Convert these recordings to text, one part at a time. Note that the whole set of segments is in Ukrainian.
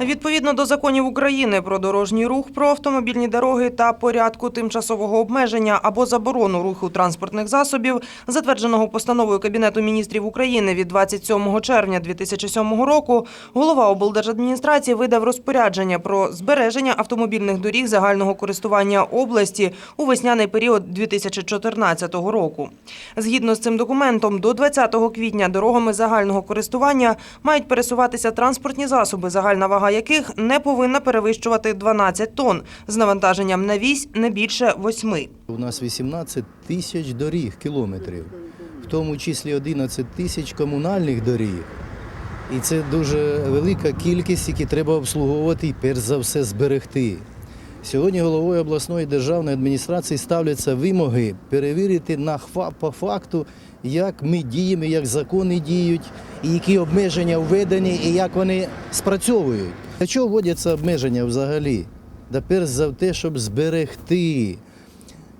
Відповідно до законів України про дорожній рух, про автомобільні дороги та порядку тимчасового обмеження або заборону руху транспортних засобів, затвердженого постановою Кабінету міністрів України від 27 червня 2007 року, голова облдержадміністрації видав розпорядження про збереження автомобільних доріг загального користування області у весняний період 2014 року. Згідно з цим документом, до 20 квітня дорогами загального користування мають пересуватися транспортні засоби, загальна вага яких не повинна перевищувати 12 тонн з навантаженням на вісь не більше 8. У нас 18 тисяч доріг кілометрів, в тому числі 11 тисяч комунальних доріг. І це дуже велика кількість, які треба обслуговувати і перш за все зберегти. Сьогодні головою обласної державної адміністрації ставляться вимоги перевірити на по факту, як ми діємо, як закони діють, і які обмеження введені, і як вони спрацьовують. Для чого вводяться обмеження взагалі? Да перш за те, щоб зберегти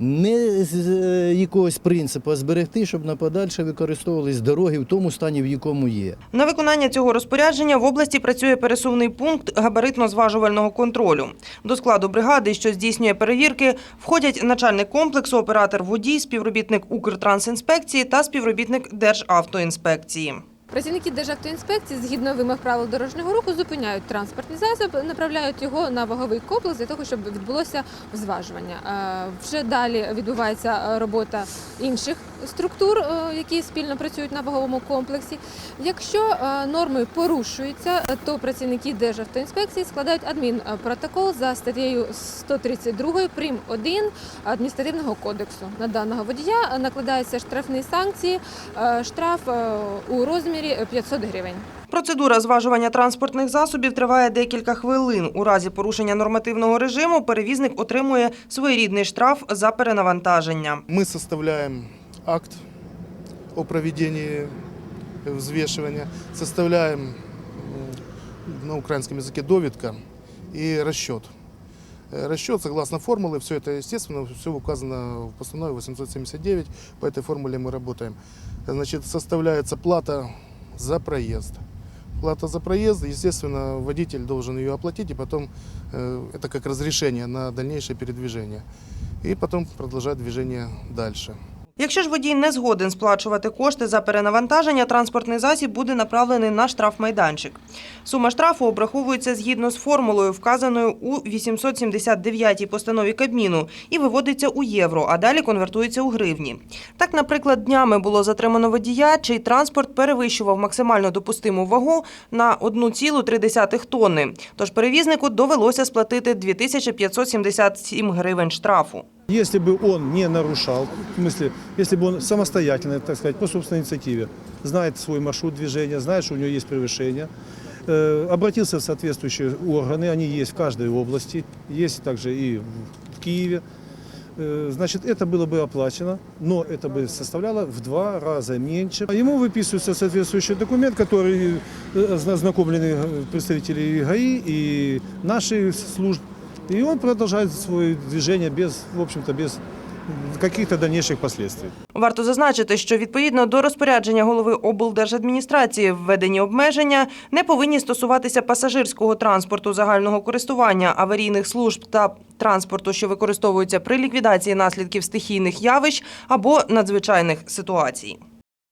не з е, якогось принципу, а зберегти, щоб на подальше використовувались дороги в тому стані, в якому є. На виконання цього розпорядження в області працює пересувний пункт габаритно-зважувального контролю. До складу бригади, що здійснює перевірки, входять начальник комплексу, оператор водій, співробітник Укртрансінспекції та співробітник Державтоінспекції. Працівники Державтоінспекції згідно вимог правил дорожнього руху зупиняють транспортний засіб, направляють його на ваговий комплекс для того, щоб відбулося зважування. Е, Вже далі відбувається е, робота інших структур, е, які спільно працюють на ваговому комплексі. Якщо е, норми порушуються, е, то працівники Державтоінспекції складають адмінпротокол за статтею 132 прим. 1 адміністративного кодексу. На даного водія накладаються штрафні санкції, штраф у розмірі 500 гривень. Процедура зважування транспортних засобів триває декілька хвилин. У разі порушення нормативного режиму перевізник отримує своєрідний штраф за перенавантаження. Мы составляем акт о проведении взвешивания, составляем на украинском языке довідка и расчет. Э, Расчет согласно формулы, все это естественно, все указано в постанове 879, по этой формуле мы работаем. Значит, составляется плата за проезд. Плата за проезд, естественно, водитель должен ее оплатить, и потом э, это как разрешение на дальнейшее передвижение. И потом продолжать движение дальше. Якщо ж водій не згоден сплачувати кошти за перенавантаження, транспортний засіб буде направлений на штрафмайданчик. Сума штрафу обраховується згідно з формулою, вказаною у 879-й постанові Кабміну, і виводиться у євро, а далі конвертується у гривні. Так, наприклад, днями було затримано водія, чий транспорт перевищував максимально допустиму вагу на 1,3 тонни. Тож перевізнику довелося сплатити 2577 гривень штрафу. Если бы он не нарушал, в смысле, если бы он самостоятельно, так сказать, по собственной инициативе, знает свой маршрут движения, знает, что у него есть превышение, э, обратился в соответствующие органы, они есть в каждой области, есть также и в- Киеве, э, значит, это было бы оплачено, но это бы составляло в два раза меньше. Ему выписывается соответствующий документ, который ознакомлены э, представители ГАИ и наших служб, и он продолжает свое движение без, в общем-то, без каких-то дальнейших последствий. Варто зазначити, що відповідно до розпорядження голови облдержадміністрації введені обмеження не повинні стосуватися пасажирського транспорту загального користування, аварійних служб та транспорту, що використовуються при ліквідації наслідків стихійних явищ або надзвичайних ситуацій.